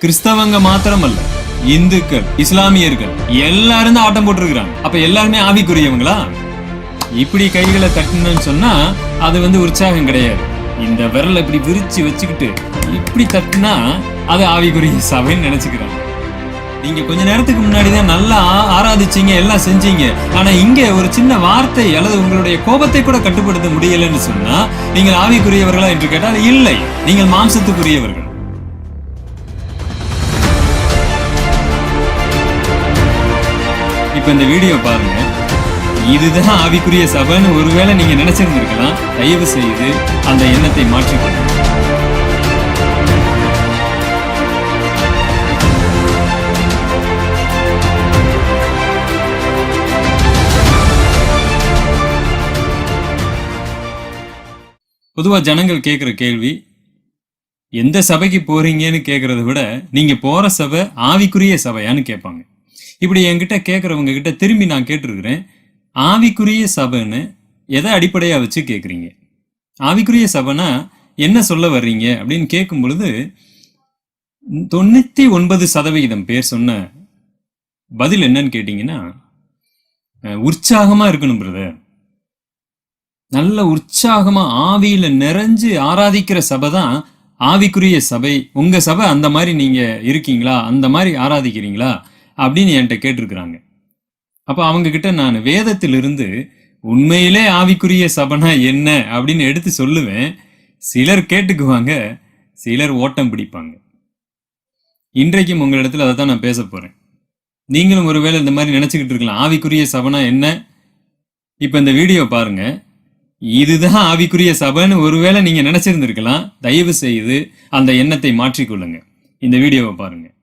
கிறிஸ்தவங்க மாத்திரமல்ல இந்துக்கள் இஸ்லாமியர்கள் எல்லாரும் தான் ஆட்டம் போட்டிருக்கிறாங்க. அப்ப எல்லாருமே ஆவிக்குரியவங்களா? இப்படி கைகளை தட்டணும்னு சொன்னா அது வந்து உற்சாகம் கிடையாது. இந்த விரலை இப்படி விரிச்சு வச்சுக்கிட்டு இப்படி தட்டுனா அது ஆவிக்குரிய சபைன்னு நினைச்சுக்கிறாங்க நீங்க கொஞ்ச நேரத்துக்கு முன்னாடி தான் நல்லா ஆராதிச்சீங்க எல்லாம் செஞ்சீங்க. ஆனா இங்க ஒரு சின்ன வார்த்தை அல்லது உங்களுடைய கோபத்தை கூட கட்டுப்படுத்த முடியலன்னு சொன்னா நீங்கள் ஆவிக்குரியவர்களா என்று கேட்டால் இல்லை. நீங்கள் மாம்சத்துக்குரியவர்கள். இப்போ இந்த வீடியோ பாருங்க. இதுதான் ஆவிக்குரிய சபைன்னு ஒருவேளை நீங்க நினைச்சிருந்திருக்கலாம். தயவு செய்து அந்த எண்ணத்தை மாற்றிக்கொள்ளுங்க. பொதுவா ஜனங்கள் கேட்குற கேள்வி எந்த சபைக்கு போறீங்கன்னு கேட்குறத விட நீங்க போற சபை ஆவிக்குரிய சபையான்னு கேட்பாங்க. இப்படி என்கிட்ட கேட்குறவங்க கிட்ட திரும்பி நான் கேட்டிருக்கிறேன். ஆவிக்குரிய சபைன்னு எதை அடிப்படையாக வச்சு கேட்குறீங்க ஆவிக்குரிய சபைனா என்ன சொல்ல வர்றீங்க? அப்படின்னு கேட்கும் பொழுது தொண்ணூற்றி ஒன்பது சதவிகிதம் பேர் சொன்ன பதில் என்னன்னு கேட்டிங்கன்னா உற்சாகமாக இருக்கணும் பிரதர் நல்ல உற்சாகமாக ஆவியில் நிறைஞ்சு ஆராதிக்கிற சபை தான் ஆவிக்குரிய சபை. உங்கள் சபை அந்த மாதிரி நீங்கள் இருக்கீங்களா? அந்த மாதிரி ஆராதிக்கிறீங்களா? அப்படின்னு என்கிட்ட கேட்டிருக்கிறாங்க. அப்போ அவங்கக்கிட்ட நான் வேதத்திலிருந்து உண்மையிலே ஆவிக்குரிய சபனா என்ன? அப்படின்னு எடுத்து சொல்லுவேன். சிலர் கேட்டுக்குவாங்க சிலர் ஓட்டம் பிடிப்பாங்க. இன்றைக்கும் உங்களிடத்தில் அதை தான் நான் பேச போகிறேன் நீங்களும் ஒருவேளை இந்த மாதிரி நினச்சிக்கிட்டு இருக்கலாம். ஆவிக்குரிய சபனா என்ன? இப்போ இந்த வீடியோ பாருங்கள் இதுதான் ஆவிக்குரிய சபைன்னு ஒருவேளை நீங்கள் நினச்சிருந்துருக்கலாம். தயவு செய்து அந்த எண்ணத்தை மாற்றிக்கொள்ளுங்க. இந்த வீடியோவை பாருங்கள்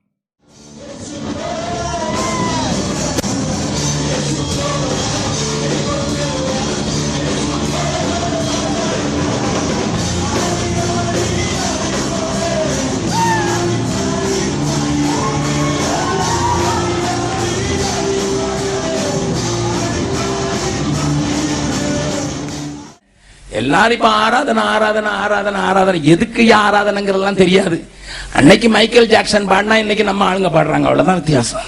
எல்லாரும் இப்ப ஆராதனை ஆராதனை ஆராதனை ஆராதனை. எதுக்கு ஆராதனைங்கிறதெல்லாம் தெரியாது. அன்னைக்கு மைக்கேல் ஜாக்சன் பாடினா இன்னைக்கு நம்ம ஆளுங்க பாடுறாங்க. அவ்வளவுதான் வித்தியாசம்.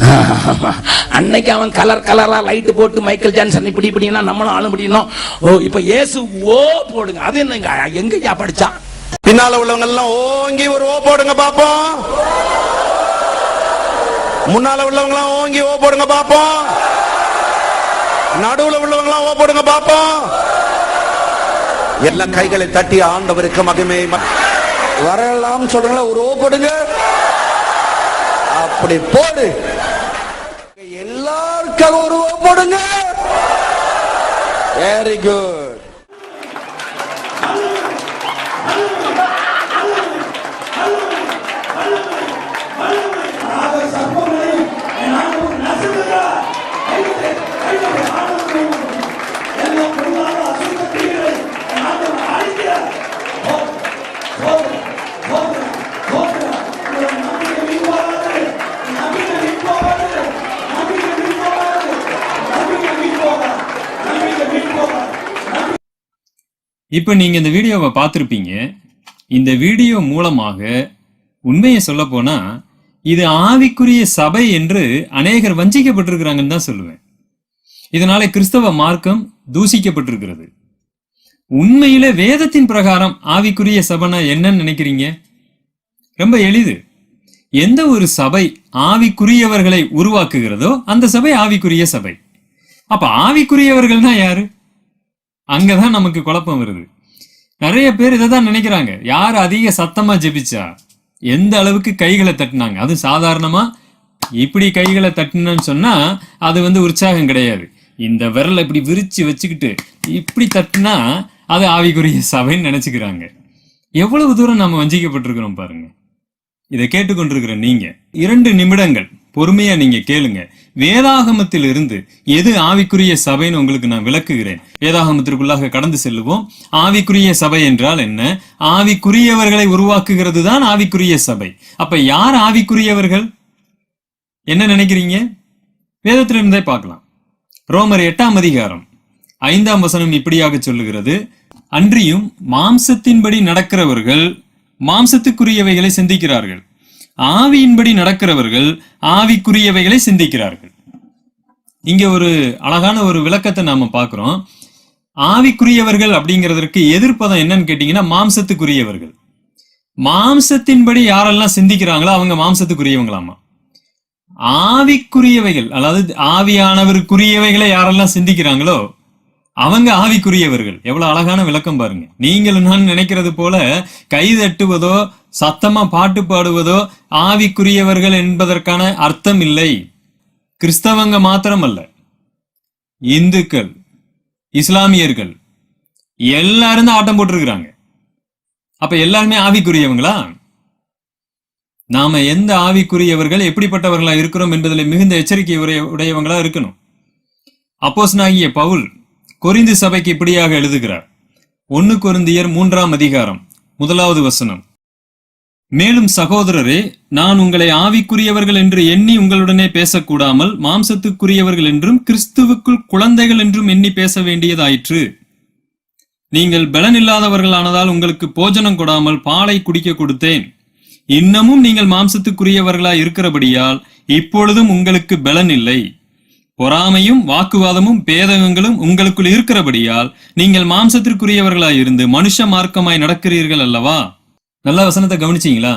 அன்னைக்கு அவன் கலர் கலரா லைட் போட்டு மைக்கேல் ஜான்சன் இப்படி இப்படின்னா நம்மளும் ஆளும் முடியணும் ஓ இப்ப ஏசு ஓ போடுங்க. அது என்னங்க எங்கயா படிச்சான் பின்னால உள்ளவங்க எல்லாம் ஓங்கி ஒரு ஓ போடுங்க பாப்போம். முன்னால உள்ளவங்க எல்லாம் ஓங்கி ஓ போடுங்க பாப்போம். நடுவுல உள்ளவங்க எல்லாம் ஓ போடுங்க பாப்போம். எல்லா கைகளை தட்டி ஆண்டவருக்கு மகிமை. வரலாம் சொல்றீங்களா ஒரு போடுங்க. அப்படி போடு. எல்லாருக்கும் ஒரு போடுங்க. வெரி குட் இப்போ நீங்கள் இந்த வீடியோவை பார்த்துருப்பீங்க. இந்த வீடியோ மூலமாக உண்மையை சொல்ல போனால் இது ஆவிக்குரிய சபை என்று அநேகர் வஞ்சிக்கப்பட்டிருக்கிறாங்கன்னு தான் சொல்லுவேன். இதனால கிறிஸ்தவ மார்க்கம் தூசிக்கப்பட்டிருக்கிறது. உண்மையில வேதத்தின் பிரகாரம் ஆவிக்குரிய சபைனா என்னன்னு நினைக்கிறீங்க? ரொம்ப எளிது. எந்த ஒரு சபை ஆவிக்குரியவர்களை உருவாக்குகிறதோ அந்த சபை ஆவிக்குரிய சபை. அப்ப ஆவிக்குரியவர்கள்னா யாரு? அங்கதான் நமக்கு குழப்பம் வருது. நிறைய பேர் இதை தான் நினைக்கிறாங்க. யார் அதிக சத்தமா ஜெபிச்சா? எந்த அளவுக்கு கைகளை தட்டினாங்க? அது சாதாரணமா இப்படி கைகளை தட்டினன்னு சொன்னா அது வந்து உற்சாகம் கிடையாது. இந்த விரலை இப்படி விரிச்சு வச்சுக்கிட்டு இப்படி தட்டினா அது ஆவிக்குரிய சபைன்னு நினைச்சுக்கிறாங்க. எவ்வளவு தூரம் நம்ம வஞ்சிக்கப்பட்டிருக்கிறோம் பாருங்க. இதை கேட்டுக்கொண்டிருக்கிற நீங்க இரண்டு நிமிடங்கள். பொறுமையா நீங்க கேளுங்க. வேதாகமத்தில் இருந்து எது ஆவிக்குரிய சபைன்னு உங்களுக்கு நான் விளக்குகிறேன். வேதாகமத்திற்குள்ளாக கடந்து செல்லுவோம். ஆவிக்குரிய சபை என்றால் என்ன? ஆவிக்குரியவர்களை உருவாக்குகிறது தான் ஆவிக்குரிய சபை. அப்ப யார் ஆவிக்குரியவர்கள்? என்ன நினைக்கிறீங்க? வேதத்திலிருந்தே பார்க்கலாம். ரோமர் எட்டாம் அதிகாரம் ஐந்தாம் வசனம் இப்படியாக சொல்லுகிறது. அன்றியும் மாம்சத்தின்படி நடக்கிறவர்கள் மாம்சத்துக்குரியவைகளை சிந்திக்கிறார்கள். ஆவியின்படி நடக்கிறவர்கள் ஆவிக்குரியவைகளை சிந்திக்கிறார்கள். இங்க ஒரு அழகான ஒரு விளக்கத்தை நாம பார்க்கிறோம். ஆவிக்குரியவர்கள் அப்படிங்கிறதற்கு எதிர்ப்பதம் என்னன்னு கேட்டீங்கன்னா மாம்சத்துக்குரியவர்கள். மாம்சத்தின்படி யாரெல்லாம் சிந்திக்கிறாங்களோ அவங்க மாம்சத்துக்குரியவங்களாமா? ஆவிக்குரியவைகள் அதாவது ஆவியானவருக்குரியவைகளை யாரெல்லாம் சிந்திக்கிறாங்களோ அவங்க ஆவிக்குரியவர்கள். எவ்வளவு அழகான விளக்கம் பாருங்க. நீங்கள் நான் நினைக்கிறது போல கை தட்டுவதோ சத்தமா பாட்டு பாடுவதோ ஆவிக்குரியவர்கள் என்பதற்கான அர்த்தம் இல்லை. கிறிஸ்தவங்க மாத்திரமல்ல. இந்துக்கள் இஸ்லாமியர்கள் எல்லாரும் தான் ஆட்டம் போட்டிருக்கிறாங்க. அப்ப எல்லாருமே ஆவிக்குரியவங்களா? நாம எந்த ஆவிக்குரியவர்கள் எப்படிப்பட்டவர்களா இருக்கிறோம் என்பதில் மிகுந்த எச்சரிக்கை உடைய உடையவங்களா இருக்கணும். அப்போஸ் நாகிய பவுல் கொரிந்து சபைக்கு இப்படியாக எழுதுகிறார். ஒன்னு கொருந்தியர் மூன்றாம் அதிகாரம் முதலாவது வசனம். மேலும் சகோதரரே நான் உங்களை ஆவிக்குரியவர்கள் என்று எண்ணி உங்களுடனே பேசக்கூடாமல் மாம்சத்துக்குரியவர்கள் என்றும் கிறிஸ்துவுக்குள் குழந்தைகள் என்றும் எண்ணி பேச வேண்டியதாயிற்று. நீங்கள் பலனில்லாதவர்களானதால் உங்களுக்கு போஜனம் கொடாமல் பாலை குடிக்க கொடுத்தேன். இன்னமும் நீங்கள் மாம்சத்துக்குரியவர்களாய் இருக்கிறபடியால் இப்பொழுதும் உங்களுக்கு பலன் இல்லை பொறாமையும் வாக்குவாதமும் பேதகங்களும் உங்களுக்குள் இருக்கிறபடியால் நீங்கள் மாம்சத்திற்குரியவர்களாய் இருந்து மனுஷ மார்க்கமாய் நடக்கிறீர்கள் அல்லவா? நல்ல வசனத்தை கவனிச்சீங்களா?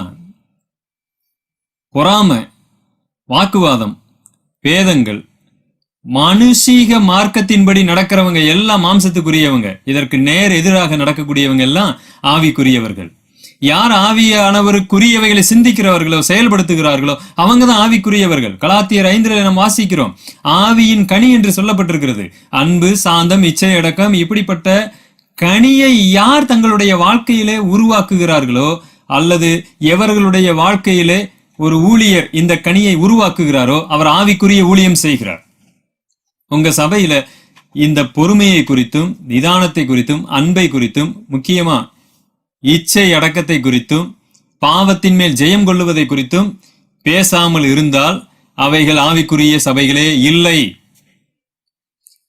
பொறாமை வாக்குவாதம் பேதங்கள் மனுஷீக மார்க்கத்தின்படி நடக்கிறவங்க எல்லாம் மாம்சத்துக்குரியவங்க. இதற்கு நேர் எதிராக நடக்கக்கூடியவங்க எல்லாம் ஆவிக்குரியவர்கள். யார் ஆவியானவருக்குரியவைகளை சிந்திக்கிறவர்களோ செயல்படுத்துகிறார்களோ அவங்க தான் ஆவிக்குரியவர்கள். கலாத்தியர் ஐந்தில் நாம் வாசிக்கிறோம் ஆவியின் கனி என்று சொல்லப்பட்டிருக்கிறது. அன்பு சாந்தம் இச்சை அடக்கம் இப்படிப்பட்ட கனியை யார் தங்களுடைய வாழ்க்கையிலே உருவாக்குகிறார்களோ அல்லது எவர்களுடைய வாழ்க்கையிலே ஒரு ஊழியர் இந்த கனியை உருவாக்குகிறாரோ அவர் ஆவிக்குரிய ஊழியம் செய்கிறார். உங்க சபையில இந்த பொறுமையை குறித்தும் நிதானத்தை குறித்தும் அன்பை குறித்தும் முக்கியமா இச்சை அடக்கத்தை குறித்தும் பாவத்தின் மேல் ஜெயம் கொள்ளுவதை குறித்தும் பேசாமல் இருந்தால் அவைகள் ஆவிக்குரிய சபைகளே இல்லை.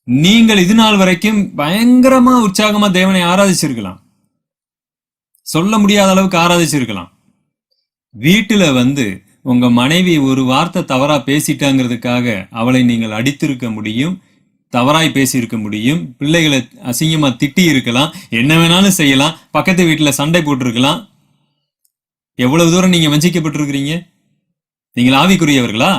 நீங்கள் இது நாள் வரைக்கும் பயங்கரமா உற்சாகமா தேவனை ஆராதிச்சிருக்கலாம். சொல்ல முடியாத அளவுக்கு ஆராதிச்சிருக்கலாம். வீட்டில் வந்து உங்க மனைவி ஒரு வார்த்தை தவறா பேசிட்டாங்கிறதுக்காக அவளை நீங்கள் அடித்திருக்க முடியும் தவறாய் பேசியிருக்க முடியும் பிள்ளைகளை அசிங்கமா திட்டி இருக்கலாம் என்ன வேணாலும் செய்யலாம் பக்கத்து வீட்டில் சண்டை போட்டிருக்கலாம். எவ்வளவு தூரம் நீங்க வஞ்சிக்கப்பட்டிருக்கிறீங்க? நீங்கள் ஆவிக்குரியவர்களா?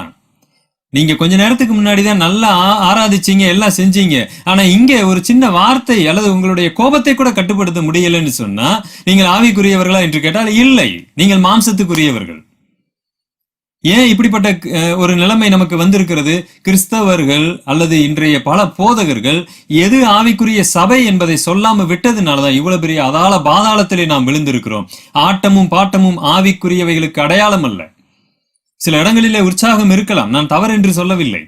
நீங்க கொஞ்ச நேரத்துக்கு முன்னாடி தான் நல்லா ஆ- ஆராதிச்சீங்க எல்லாம் செஞ்சீங்க. ஆனா இங்க ஒரு சின்ன வார்த்தை அல்லது உங்களுடைய கோபத்தை கூட கட்டுப்படுத்த முடியலன்னு சொன்னா நீங்கள் ஆவிக்குரியவர்களா என்று கேட்டால் இல்லை. நீங்கள் மாம்சத்துக்குரியவர்கள். ஏன் இப்படிப்பட்ட ஒரு நிலைமை நமக்கு வந்திருக்கிறது? கிறிஸ்தவர்கள் அல்லது இன்றைய பல போதகர்கள் எது ஆவிக்குரிய சபை என்பதை சொல்லாம விட்டதுனாலதான் இவ்வளவு பெரிய அதால பாதாளத்திலே நாம் விழுந்திருக்கிறோம். ஆட்டமும் பாட்டமும் ஆவிக்குரியவைகளுக்கு அடையாளம் அல்ல. சில இடங்களிலே உற்சாகம் இருக்கலாம். நான் தவறு என்று சொல்லவில்லை.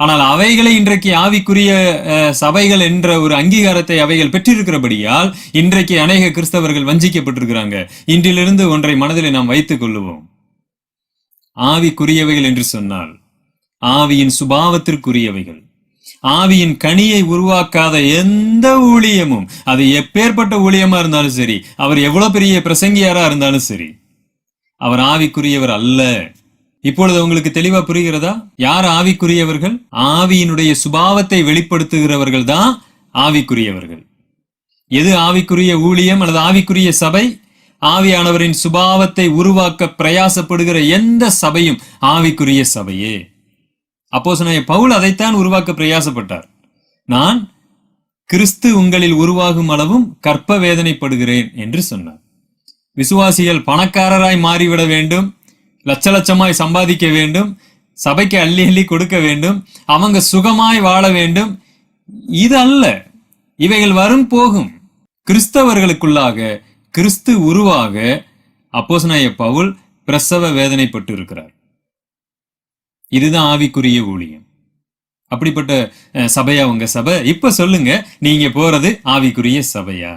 ஆனால் அவைகளை இன்றைக்கு ஆவிக்குரிய அஹ், சபைகள் என்ற ஒரு அங்கீகாரத்தை அவைகள் பெற்றிருக்கிறபடியால் இன்றைக்கு அநேக கிறிஸ்தவர்கள் வஞ்சிக்கப்பட்டிருக்கிறாங்க. இன்றிலிருந்து ஒன்றை மனதில் நாம் வைத்துக் கொள்ளுவோம். ஆவிக்குரியவைகள் என்று சொன்னால் ஆவியின் சுபாவத்திற்குரியவைகள். ஆவியின் கனியை உருவாக்காத எந்த ஊழியமும் அது எப்பேற்பட்ட ஊழியமா இருந்தாலும் சரி அவர் எவ்வளவு பெரிய பிரசங்கியாரா இருந்தாலும் சரி அவர் ஆவிக்குரியவர் அல்ல. இப்பொழுது உங்களுக்கு தெளிவா புரிகிறதா? யார் ஆவிக்குரியவர்கள்? ஆவியினுடைய சுபாவத்தை வெளிப்படுத்துகிறவர்கள் தான் ஆவிக்குரியவர்கள். எது ஆவிக்குரிய ஊழியம் அல்லது ஆவிக்குரிய சபை? ஆவியானவரின் சுபாவத்தை உருவாக்க பிரயாசப்படுகிற எந்த சபையும் ஆவிக்குரிய சபையே. அப்போ சொன்ன பவுல் அதைத்தான் உருவாக்க பிரயாசப்பட்டார். நான் கிறிஸ்து உங்களில் உருவாகும் அளவும் கற்ப வேதனைப்படுகிறேன் என்று சொன்னார். விசுவாசிகள் பணக்காரராய் மாறிவிட வேண்டும். லட்ச லட்சமாய் சம்பாதிக்க வேண்டும் சபைக்கு அள்ளி அள்ளி கொடுக்க வேண்டும் அவங்க சுகமாய் வாழ வேண்டும். இது அல்ல இவைகள் வரும் போகும். கிறிஸ்தவர்களுக்குள்ளாக கிறிஸ்து உருவாக அப்போசனாய பவுல் பிரசவ வேதனைப்பட்டு இருக்கிறார் இதுதான் ஆவிக்குரிய ஊழியம். அப்படிப்பட்ட சபையா உங்க சபை? இப்ப சொல்லுங்க நீங்க போறது ஆவிக்குரிய சபையா?